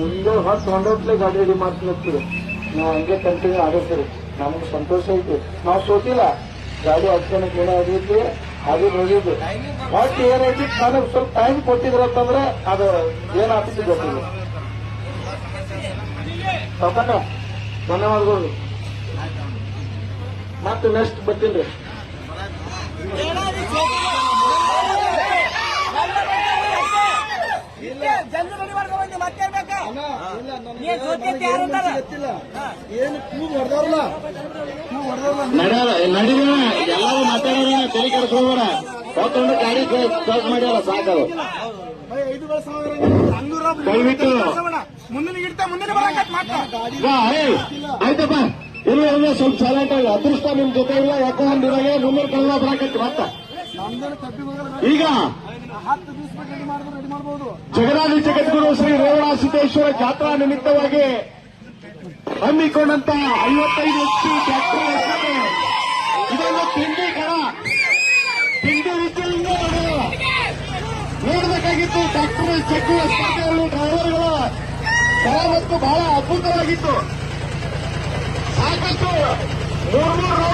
ಮುಂದೆ ಹೊತ್ತು ಹೊಂಡೋಟ್ಲೆ ಗಾಡಿ ರೆಡಿ ಮಾಡ್ತೀವಿ ನಾವು ಹಂಗೆ ಕಂಟಿನ್ಯೂ ಆಗಿರ್ತೀರಿ ನಮ್ಗೆ ಸಂತೋಷ ಐತಿ. ನಾವು ಸೋತಿಲ್ಲ. ಗಾಡಿ ಹಚ್ಕೊಳಕ್ ಏನೋ ಆಗಿದ್ವಿ ಹಾಗೆ ಹೋಗಿದ್ದು ಒಟ್ಟು ಏನೈತಿ ನನಗೆ ಸ್ವಲ್ಪ ಟೈಮ್ ಕೊಟ್ಟಿದ್ರಂತಂದ್ರೆ ಅದು ಏನಾಗ್ತಿತ್ತು ಗೊತ್ತಿಲ್ಲ. ಸಾಕಣ್ಣ ಧನ್ಯವಾದಗಳು. ಮತ್ತೆ ನೆಕ್ಸ್ಟ್ ಬರ್ತೀನಿ. ಜಲ್ದಿ ಎಲ್ಲರೂ ಮಾತಾಡೋಣ ತಲೆ ಕೆಡಿಸ್ಕೋಬೇಡ ಹೊತ್ತೊಂದು ಗಾಡಿ ಮಾಡ್ಯಾರ ಸಾಕು. ದಯವಿಟ್ಟು ಆಯ್ತಪ್ಪ. ಇಲ್ಲ ಇಲ್ಲ ಸ್ವಲ್ಪ ಸೈಲೆಂಟ್ ಆಗಿ ಅದೃಷ್ಟ ನಿಮ್ ಜೊತೆ ಇಲ್ಲ ಯಾಕಂದ್ರೆ ನಿಮಗೆ ಮುಂದಿನ ಕಲ್ಲ ಬರಾಕತ್ತಿ ಮತ್ತ ಈಗ ಜಗದಾದಿ ಜಗದ್ಗುರು ಶ್ರೀ ರೇವಣ ಸಿದ್ದೇಶ್ವರ ಜಾತ್ರಾ ನಿಮಿತ್ತವಾಗಿ ಹಮ್ಮಿಕೊಂಡಂತ ಐವತ್ತೈದು ಎಚ್ ಟ್ರ್ಯಾಕ್ಟರ್ ಹೆಸರು ಇದೊಂದು ತಿಂಡಿ ಕರ. ತಿಂಡಿ ರೀತಿಯಿಂದ ನೋಡಬೇಕಾಗಿತ್ತು ಟ್ರ್ಯಾಕ್ಟರ್ ಚೆಕ್ಕುವ ಸ್ಪರ್ಧೆಯಲ್ಲಿ ಡ್ರೈವರ್ಗಳ. ಮತ್ತು ಬಹಳ ಅದ್ಭುತವಾಗಿತ್ತು. ಸಾಕಷ್ಟು ಮೂರು ಮೂರು